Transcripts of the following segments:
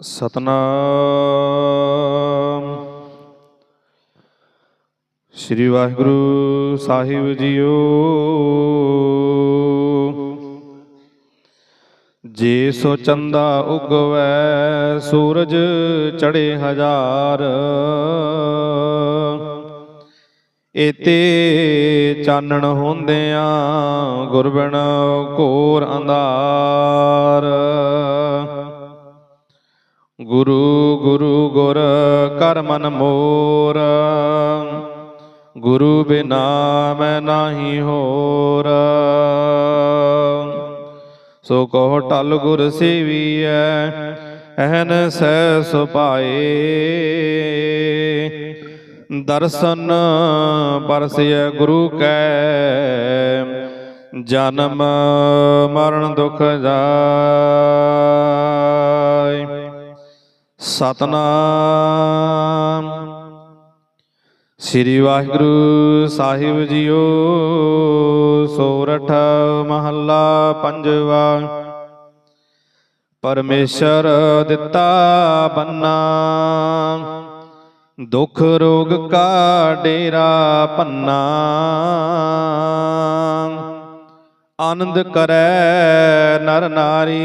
ਸਤਨਾਮ। ਸ੍ਰੀ ਵਾਹਿਗੁਰੂ ਸਾਹਿਬ ਜੀਓ। ਜੇ ਸੋ ਚੰਦਾ ਉਗਵੈ, ਸੂਰਜ ਚੜੇ ਹਜ਼ਾਰ। ਏਤੇ ਚਾਨਣ ਹੁੰਦਿਆਂ ਗੁਰਬਿਨ ਘੋਰ ਅੰਧਾਰ। ਗੁਰੂ ਗੁਰੂ ਗੁਰ ਕਰ ਮਨ ਮੋਰ। ਗੁਰੂ ਬਿਨਾ ਮੈਂ ਨਾਹੀ ਹੋਰ। ਸੋ ਕਹੋ ਟਲ ਗੁਰ ਸੇਵੀਐ ਅਹਨ ਸਹਿ ਸੁਪਾਏ ਦਰਸ਼ਨ ਪਰਸਿਐ ਗੁਰੂ ਕੈ, ਜਨਮ ਮਰਨ ਦੁਖ ਜਾ। ਸਤਨਾਮ। ਸ੍ਰੀ ਵਾਹਿਗੁਰੂ ਸਾਹਿਬ ਜੀਓ, ਸੋਰਠ ਮਹੱਲਾ ਪੰਜਵਾ। ਪਰਮੇਸ਼ਰ ਦਿੱਤਾ ਬੰਨਾ, ਦੁਖ ਰੋਗ ਕਾ ਡੇਰਾ ਪੰਨਾ। ਆਨੰਦ ਕਰੈ ਨਰ ਨਾਰੀ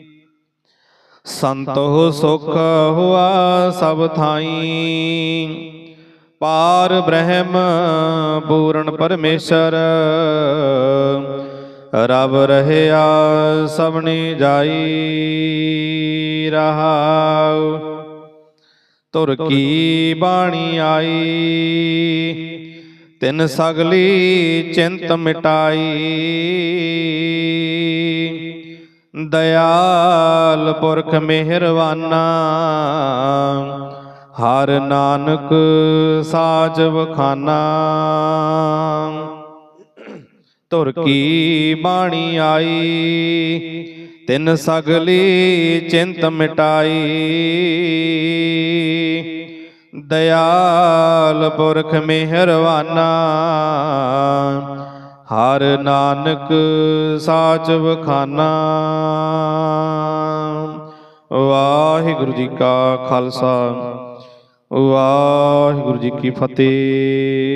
ਸੰਤੋ ਸੁਖ ਹੁਆ ਸਭ ਥਾਈ। ਪਾਰ ਬ੍ਰਹਮ ਪੂਰਨ ਪਰਮੇਸ਼ਰ ਰਬ ਰਹਿਆ ਸਭਨੀ ਜਾਈ ਰਹਾਉ। ਤੁਰ ਕੀ ਬਾਣੀ ਆਈ, ਤਿੰਨ ਸਗਲੀ ਚਿੰਤ ਮਿਟਾਈ। ਦਇਆਲ ਪੁਰਖ ਮਿਹਰਵਾਨਾ ਹਰ ਨਾਨਕ ਸਾਜ ਬਖਾਨਾ ਤੁਰ ਕੀ ਬਾਣੀ ਆਈ, ਤਿੰਨ ਸਗਲੀ ਚਿੰਤ ਮਿਟਾਈ। ਦਇਆਲ ਪੁਰਖ ਮਿਹਰਵਾਨਾ ਹਰ ਨਾਨਕ ਸਾਚ ਬਖਾਨਾ ਵਾਹਿਗੁਰੂ ਜੀ ਕਾ ਖਾਲਸਾ। ਵਾਹਿਗੁਰੂ ਜੀ ਕੀ ਫਤਿਹ।